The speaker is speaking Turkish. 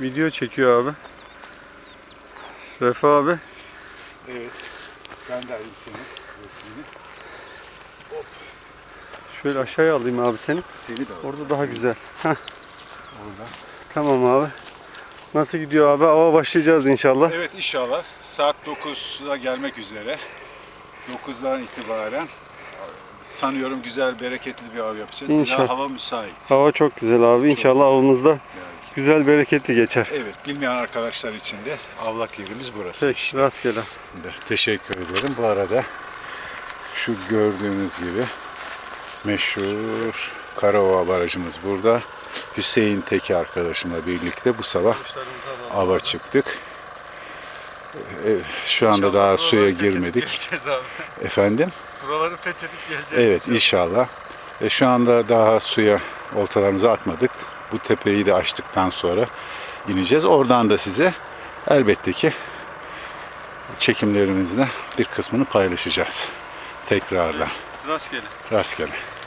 video çekiyor abi. Vefa abi. Evet. Ben de alayım senin resmini. Şöyle aşağıya alayım abi seni. Seni de al. Orada daha güzel. Heh, Orada. tamam abi. Nasıl gidiyor abi? Ava başlayacağız inşallah. Evet inşallah saat 9'a gelmek üzere. 9'dan itibaren sanıyorum güzel bereketli bir av yapacağız. İnşallah. Zira hava müsait. Hava çok güzel abi. İnşallah avımızda Yani, güzel bereketli geçer. evet bilmeyen arkadaşlar için de avlak yerimiz burası. Peki rastgele. Şimdi Teşekkür ederim. Bu arada şu gördüğünüz gibi meşhur Karaova barajımız burada. Hüseyin Teki arkadaşımla birlikte bu sabah ava çıktık. Ee, Şu anda daha suya girmedik. Geleceğiz abi. Efendim? Buraları fethedip geleceğiz. Evet inşallah. E, şu anda daha suya oltalarımızı atmadık. Bu tepeyi de açtıktan sonra ineceğiz. Oradan da size elbette ki çekimlerimizle bir kısmını paylaşacağız. Tekrarla. Rastgele. Rastgele.